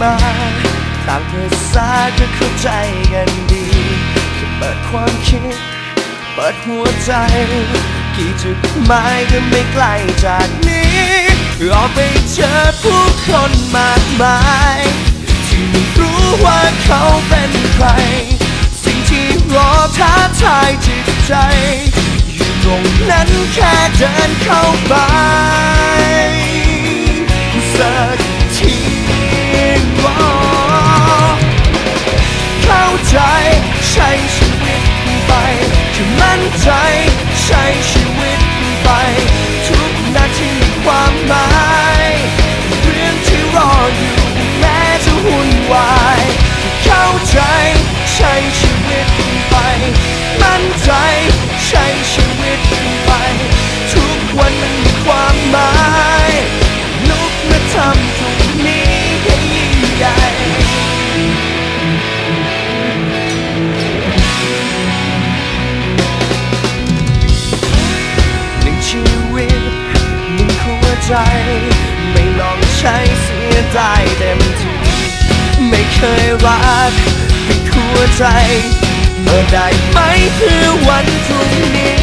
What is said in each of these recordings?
มา ต่างภาษาก็เข้าใจกันดีแค่เปิดความคิด เปิดหัวใจ กี่จุดหมายก็ไม่ไกลจากนี้ออกไปเจอผู้คนมากมาย ที่ไม่รู้ว่าเขาเป็นใคร สิ่งที่รอท้าทายจิตใจ อยู่ตรงนั้นแค่เดินเข้าไป ใจเมื่อได้ไหมเพื่อวันพรุ่งนี้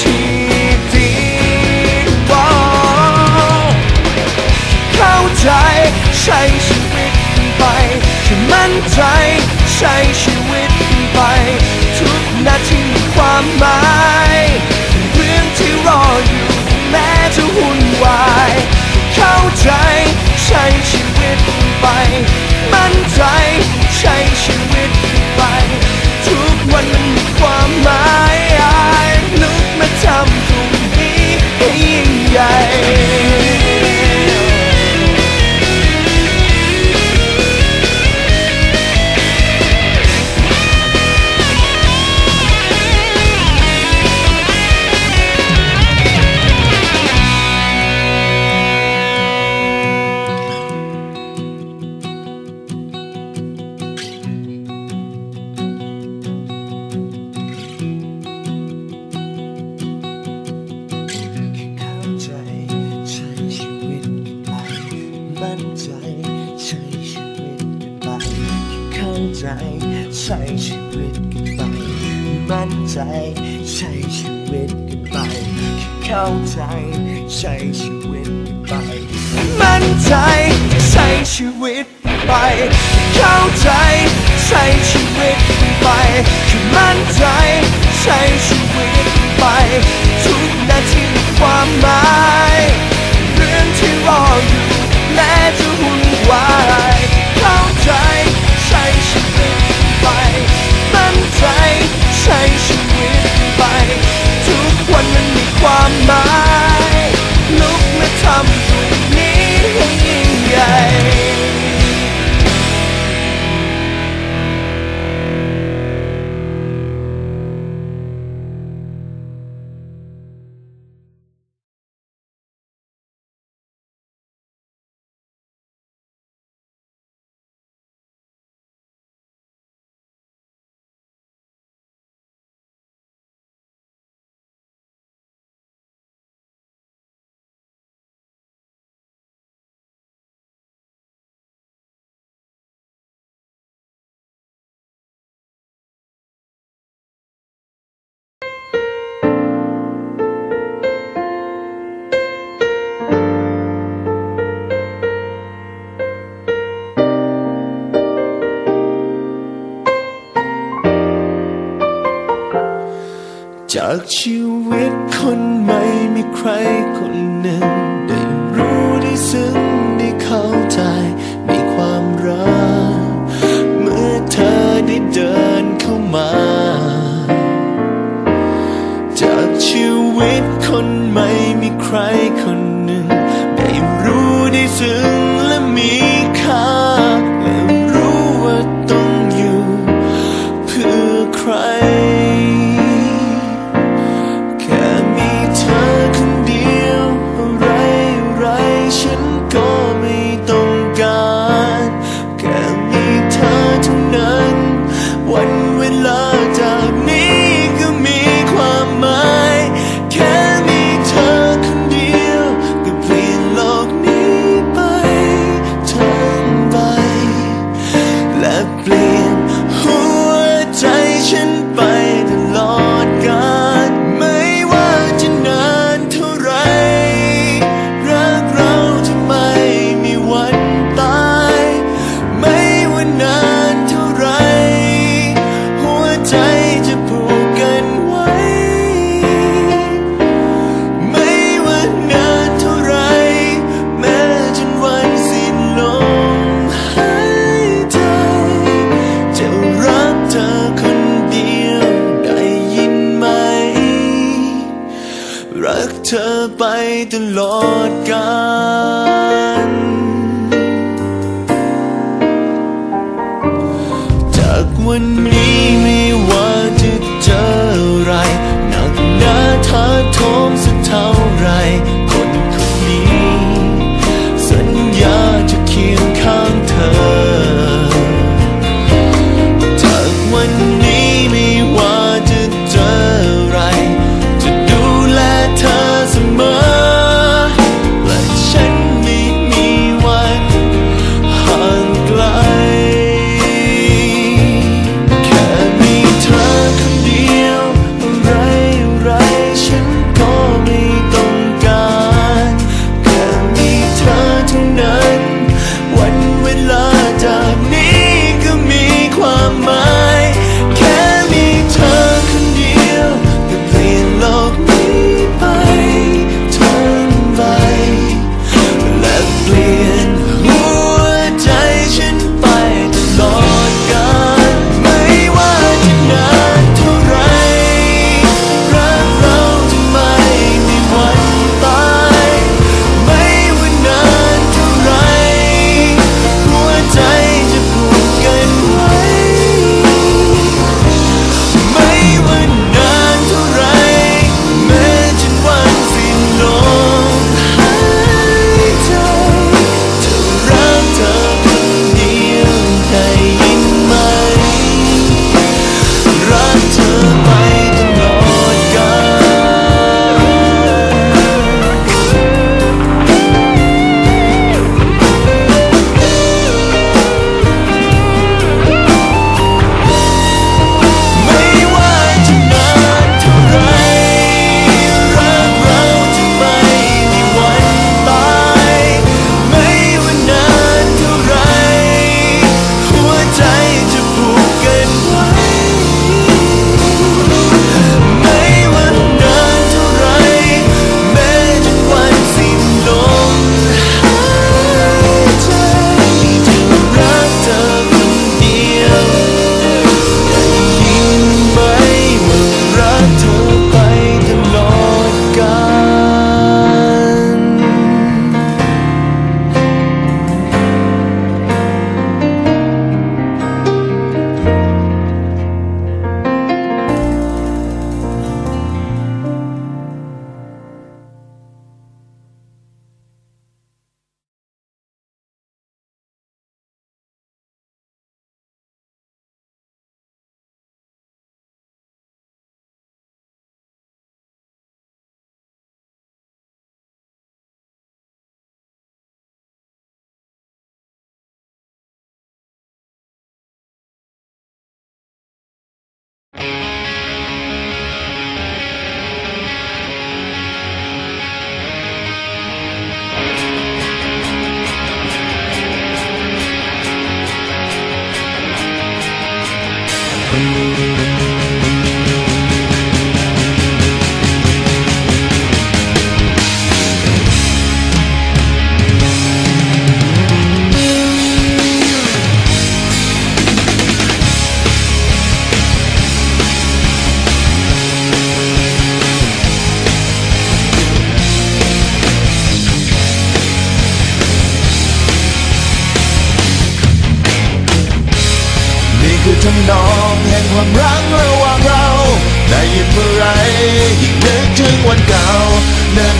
ที่ดีบอกเข้าใจใช้ชีวิตไปแค่มั่นใจใช้ชีวิตไป ทุกนาทีมีความหมายเรื่องที่รออยู่แม้จะวุ่นวาย เข้าใจใช้ ใช้ชีวิตกันไป เข้าใจ ใช้ชีวิตกันไป มั่นใจ ใช้ชีวิตไป เข้าใจ ใช้ชีวิตไปคือมั่นใจ ใช้ชีวิตไป ทุกนาทีความหมายเรื่องที่รออยู่แม้จะวุ่นวายเข้าใจ จากชีวิตคนใหม่มีใครคนหนึ่ง ได้รู้ได้ซึ้งได้เข้าใจในความรัก เมื่อเธอได้เดินเข้ามา จากชีวิตคนใหม่มีใครคนหนึ่ง ได้รู้ได้ซึ้งและมี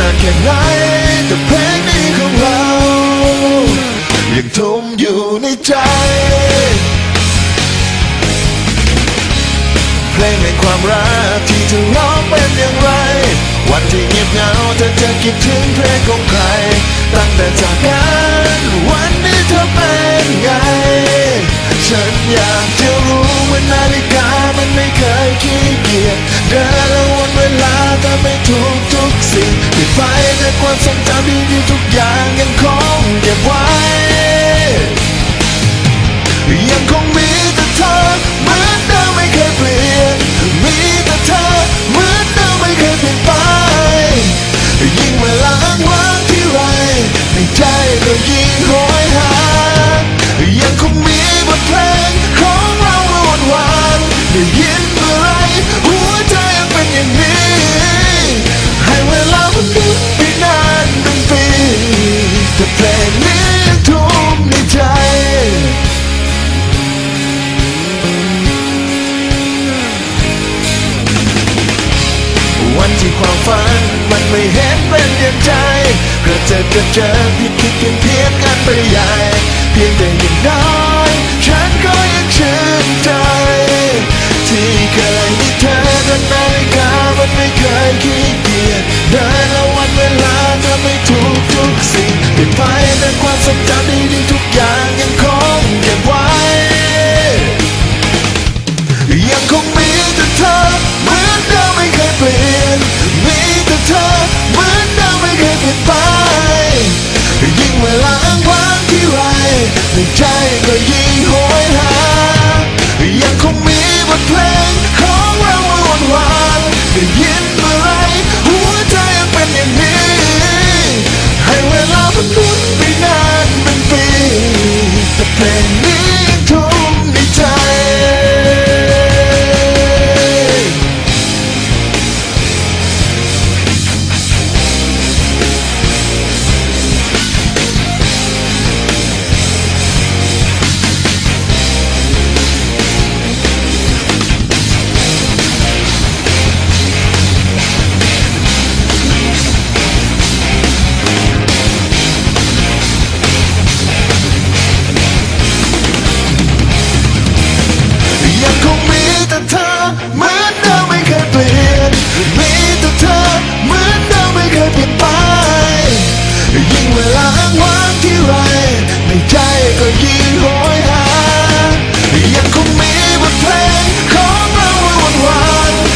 นานแค่ไหนแต่เพลงนี้ของเรา ยังทมอยู่ในใจ เพลงในความรักที่เธอร้องเป็นอย่างไร วันที่เงียบเหงาเธอจะคิดถึงเพลงของใคร ตั้งแต่จากกันวันนี้เธอเป็นไง ฉันอยากจะรู้ว่านาฬิกามันไม่เคยขี้เกียจ ความทรงจำดีๆทุกอย่างยังคงเก็บไว้ ยังคงมีแต่เธอเหมือนเดิมไม่เคยเปลี่ยน มีแต่เธอเหมือนเดิมไม่เคยเปลี่ยนไป ยิ่งเวลาว่างที่ไรในใจก็ยิ่งโอยหา ยังคงมีบทเพลงของเราเมื่วันวานได้ยิน กระเจิดกระเจอผิดผิดเพี้ยนเพี้ยนกันไปใหญ่ ใจก็ยิ่งโหยหา ยังคงมีบทเพลงของเราวนวานได้ยินเมื่อไรหัวใจยังเป็นอย่างนี้ ให้เวลามันหมุนไปนานเป็นปีแต่เพลงนี้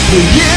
for you.